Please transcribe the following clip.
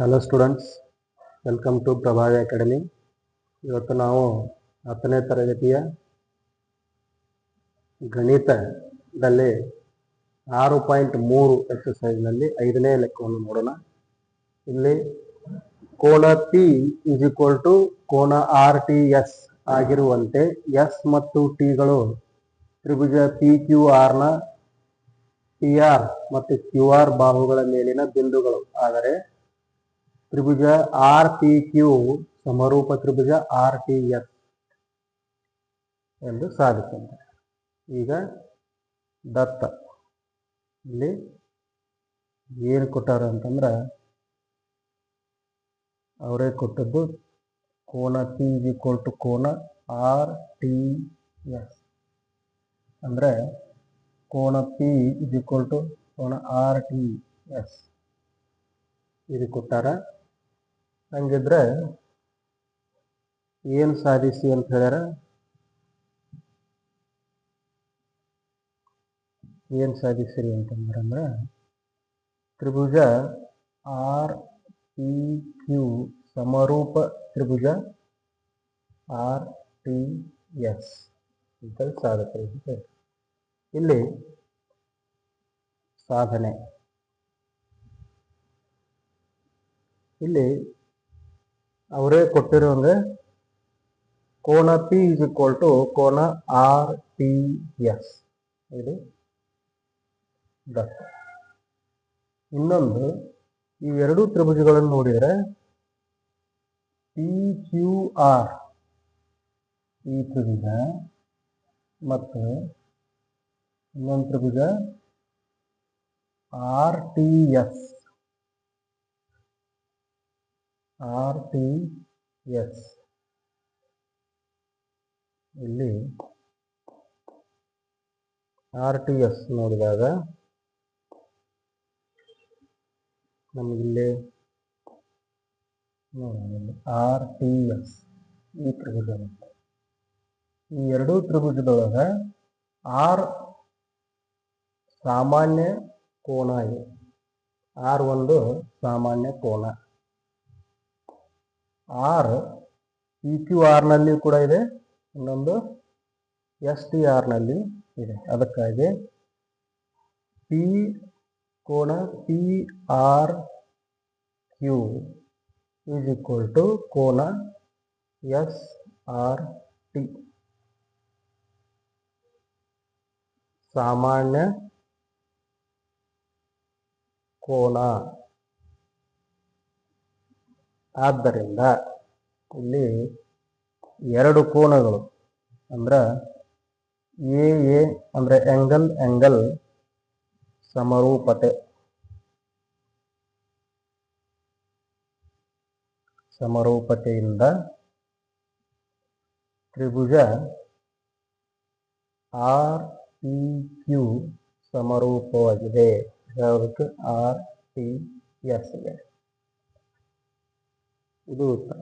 Hello students welcome to Prabhavi academy ಇವತ್ತು ನಾವು ಹತ್ತನೇ ತರಗತಿಯ ಗಣಿತದಲ್ಲಿ ಆರು ಪಾಯಿಂಟ್ ಮೂರು ಎಕ್ಸಸೈಸ್ನಲ್ಲಿ ಐದನೇ ಲೆಕ್ಕವನ್ನು ನೋಡೋಣ. ಇಲ್ಲಿ ಕೋನ ಪಿ ಇಸ್ ಈಕ್ವಲ್ ಟು ಕೋನ ಆರ್ ಟಿ ಎಸ್ ಆಗಿರುವಂತೆ ಎಸ್ ಮತ್ತು ಟಿಗಳು ತ್ರಿಭುಜ ಪಿ ಕ್ಯೂ ಆರ್ನ ಪಿ ಆರ್ ಮತ್ತು ಕ್ಯೂ ಆರ್ ಬಾಹುಗಳ ಮೇಲಿನ ಬಿಂದುಗಳು. ಆದರೆ ತ್ರಿಭುಜ ಆರ್ ಪಿ ಕ್ಯೂ ಸಮರೂಪ ತ್ರಿಭುಜ ಆರ್ ಟಿ ಎಸ್ ಎಂದು ಸಾಧಿಸಿದ್ದಾರೆ ಈಗ ದತ್ತ. ಇಲ್ಲಿ ಏನು ಕೊಟ್ಟಾರ ಅಂತಂದ್ರೆ ಅವರೇ ಕೊಟ್ಟದ್ದು ಕೋನ ಪಿ ಇಸ್ ಈಕ್ವಲ್ ಟು ಕೋನ ಆರ್ ಟಿ ಎಸ್ ಅಂದರೆ ಕೋನ ಪಿ ಇಸ್ ಈಕ್ವಲ್ ಟು ಕೋನ ಆರ್ ಟಿ ಎಸ್ ಇದು ಕೊಟ್ಟಾರ? ಹಂಗಿದ್ರೆ ಏನು ಸಾಧಿಸಿ ಅಂತ ಹೇಳ್ಯಾರ ಏನು ಸಾಧಿಸಿರಿ ಅಂತಂದ್ರೆ ತ್ರಿಭುಜ ಆರ್ ಪಿ ಕ್ಯೂ ಸಮರೂಪ ತ್ರಿಭುಜ ಆರ್ ಟಿ ಎಸ್ ಸಾಧಕರು ಅಂತ ಹೇಳಿ. ಇಲ್ಲಿ ಸಾಧನೆ ಇಲ್ಲಿ ಅವರೇ ಕೊಟ್ಟಿರೋಂಗೆ ಕೋನ ಪಿ ಇಸ್ ಈಕ್ವಲ್ ಟು ಕೋನ ಆರ್ ಟಿ ಎಸ್ ಇದು ದತ್ತ ಇನ್ನೊಂದು, ಈ ಎರಡೂ ತ್ರಿಭುಜಗಳನ್ನು ನೋಡಿದರೆ ಪಿ ಕ್ಯೂ ಆರ್ ಈ ತ್ರಿಭುಜ ಮತ್ತು ಇನ್ನೊಂದು ತ್ರಿಭುಜ R T S R T S ಇಲ್ಲಿ ಆರ್ ಟಿ ಎಸ್ ನೋಡಿದಾಗ ನಮಗಿಲ್ಲಿ ಆರ್ ಟಿ ಎಸ್ ಈ ತ್ರಿಭುಜ. ಈ ಎರಡೂ ತ್ರಿಭುಜದೊಳಗೆ ಆರ್ ಸಾಮಾನ್ಯ ಕೋನ ಇದೆ. ಆರ್ ಒಂದು ಸಾಮಾನ್ಯ ಕೋನ. ಆರ್ ಪಿ ಕ್ಯೂ ಆರ್ನಲ್ಲಿ ಕೂಡ ಇದೆ. ಇನ್ನೊಂದು ಎಸ್ ಟಿ ಆರ್ನಲ್ಲಿ ಇದೆ. ಅದಕ್ಕಾಗಿ ಪಿ ಕೋನ P R Q is equal to ಕೋನ ಎಸ್ ಆರ್ ಟಿ ಸಾಮಾನ್ಯ ಕೋನ ಆದ್ದರಿಂದ ಇಲ್ಲಿ ಎರಡು ಕೋನಗಳು ಅಂದ್ರೆ ಎ ಎ ಅಂದ್ರೆ ಎಂಗಲ್ ಎಂಗಲ್ ಸಮರೂಪತೆ. ಸಮರೂಪತೆಯಿಂದ ತ್ರಿಭುಜ ಆರ್ ಪಿ ಕ್ಯೂ ಸಮರೂಪವಾಗಿದೆ. ಯಾವುದಕ್ಕೆ ಆರ್ ಟಿ ಎಸ್ಗೆ ಇದು ಉತ್ತರ